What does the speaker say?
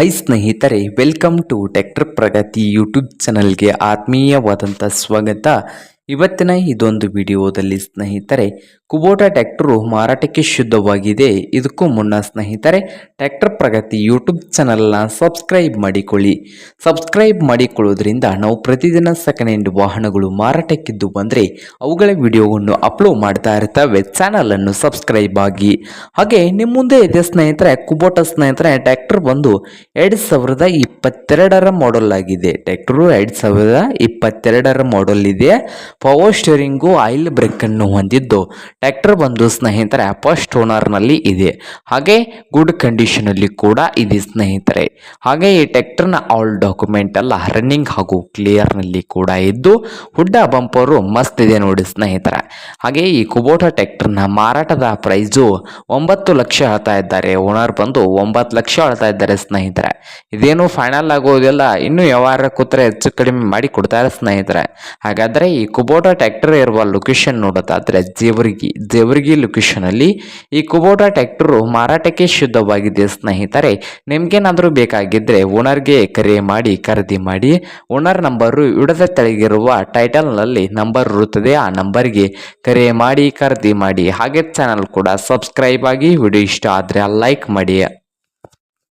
High ಸ್ನೇಹಿತರೆ welcome to tractor Pragati YouTube ಚಾನಲ್ಗೆ ಆತ್ಮೀಯವಾದಂಥ ಸ್ವಾಗತ. ಇವತ್ತಿನ ಇದೊಂದು ವಿಡಿಯೋದಲ್ಲಿ ಸ್ನೇಹಿತರೆ, ಕುಬೋಟಾ ಟ್ಯಾಕ್ಟರು ಮಾರಾಟಕ್ಕೆ ಶುದ್ಧವಾಗಿದೆ. ಇದಕ್ಕೂ ಮುನ್ನ ಸ್ನೇಹಿತರೆ ಟ್ಯಾಕ್ಟರ್ ಪ್ರಗತಿ ಯೂಟ್ಯೂಬ್ ಚಾನಲ್ನ ಸಬ್ಸ್ಕ್ರೈಬ್ ಮಾಡಿಕೊಳ್ಳಿ. ಸಬ್ಸ್ಕ್ರೈಬ್ ಮಾಡಿಕೊಳ್ಳೋದ್ರಿಂದ ನಾವು ಪ್ರತಿದಿನ ಸೆಕೆಂಡ್ ಹ್ಯಾಂಡ್ ವಾಹನಗಳು ಮಾರಾಟಕ್ಕಿದ್ದು ಬಂದರೆ, ಅವುಗಳ ವಿಡಿಯೋವನ್ನು ಅಪ್ಲೋಡ್ ಮಾಡ್ತಾ ಇರ್ತವೆ. ಚಾನಲನ್ನು ಸಬ್ಸ್ಕ್ರೈಬ್ ಆಗಿ. ಹಾಗೆ ನಿಮ್ಮ ಮುಂದೆ ಇದೆ ಸ್ನೇಹಿತರೆ, ಕುಬೋಟಾ ಸ್ನೇಹಿತರೆ ಟ್ಯಾಕ್ಟರ್ ಬಂದು ಎರಡು ಸಾವಿರದ ಇಪ್ಪತ್ತೆರಡರ ಮಾಡೆಲ್ ಆಗಿದೆ. ಟ್ಯಾಕ್ಟರು ಎರಡು ಸಾವಿರದ ಇಪ್ಪತ್ತೆರಡರ ಮಾಡೆಲ್ ಇದೆ. ಪವರ್ ಸ್ಟೇರಿಂಗು ಆಯಿಲ್ ಬ್ರೇಕ್ ಅನ್ನು ಹೊಂದಿದ್ದು ಟ್ರ್ಯಾಕ್ಟರ್ ಬಂದು ಸ್ನೇಹಿತರೆ ಫಸ್ಟ್ ಓನರ್ನಲ್ಲಿ ಇದೆ. ಹಾಗೆ ಗುಡ್ ಕಂಡೀಷನಲ್ಲಿ ಕೂಡ ಇದೆ ಸ್ನೇಹಿತರೆ. ಹಾಗೆ ಈ ಟ್ರ್ಯಾಕ್ಟರ್ನ ಆಲ್ ಡಾಕ್ಯುಮೆಂಟ್ ಎಲ್ಲ ರನ್ನಿಂಗ್ ಹಾಗೂ ಕ್ಲಿಯರ್ನಲ್ಲಿ ಕೂಡ ಇದ್ದು ಹುಡ್ಡ ಬಂಪರು ಮಸ್ತ್ ಇದೆ ನೋಡಿ ಸ್ನೇಹಿತರೆ. ಹಾಗೆ ಈ ಕುಬೋಟ ಟ್ರ್ಯಾಕ್ಟರ್ನ ಮಾರಾಟದ ಪ್ರೈಸು ಒಂಬತ್ತು ಲಕ್ಷ ಹೇಳ್ತಾ ಇದ್ದಾರೆ. ಓನರ್ ಬಂದು ಒಂಬತ್ತು ಲಕ್ಷ ಹೇಳ್ತಾ ಇದ್ದಾರೆ ಸ್ನೇಹಿತರೆ. ಇದೇನು ಫೈನಲ್ ಆಗೋದಿಲ್ಲ. ಇನ್ನು ವ್ಯವಹಾರ ಕೂತ್ರೆ ಹೆಚ್ಚು ಕಡಿಮೆ ಮಾಡಿ ಕೊಡ್ತಾರೆ ಸ್ನೇಹಿತರೆ. ಹಾಗಾದರೆ ಈ ಕುಬೋಟಾ ಟ್ರ್ಯಾಕ್ಟರ್ ಇರುವ ಲೊಕೇಶನ್ ನೋಡೋದಾದರೆ ಜೇವರ್ಗಿ ಜೇವರ್ಗಿ ಲೊಕೇಶನ್ ಅಲ್ಲಿ ಈ ಕುಬೋಟಾ ಟ್ಯಾಕ್ಟರು ಮಾರಾಟಕ್ಕೆ ಶುದ್ಧವಾಗಿದೆ ಸ್ನೇಹಿತರೆ, ನಿಮ್ಗೇನಾದರೂ ಬೇಕಾಗಿದ್ರೆ ಓನರ್ಗೆ ಕರೆ ಮಾಡಿ, ಖರೀದಿ ಮಾಡಿ, ಓನರ್ ನಂಬರು ಇಡದ ತೆಳಗಿರುವ ಟೈಟಲ್ನಲ್ಲಿ ನಂಬರ್ ಇರುತ್ತದೆ, ಆ ನಂಬರ್ಗೆ ಕರೆ ಮಾಡಿ, ಖರೀದಿ ಮಾಡಿ. ಹಾಗೆ ಚಾನಲ್ ಕೂಡ ಸಬ್ಸ್ಕ್ರೈಬ್ ಆಗಿ ವಿಡಿಯೋ ಇಷ್ಟ ಆದರೆ ಲೈಕ್ ಮಾಡಿ.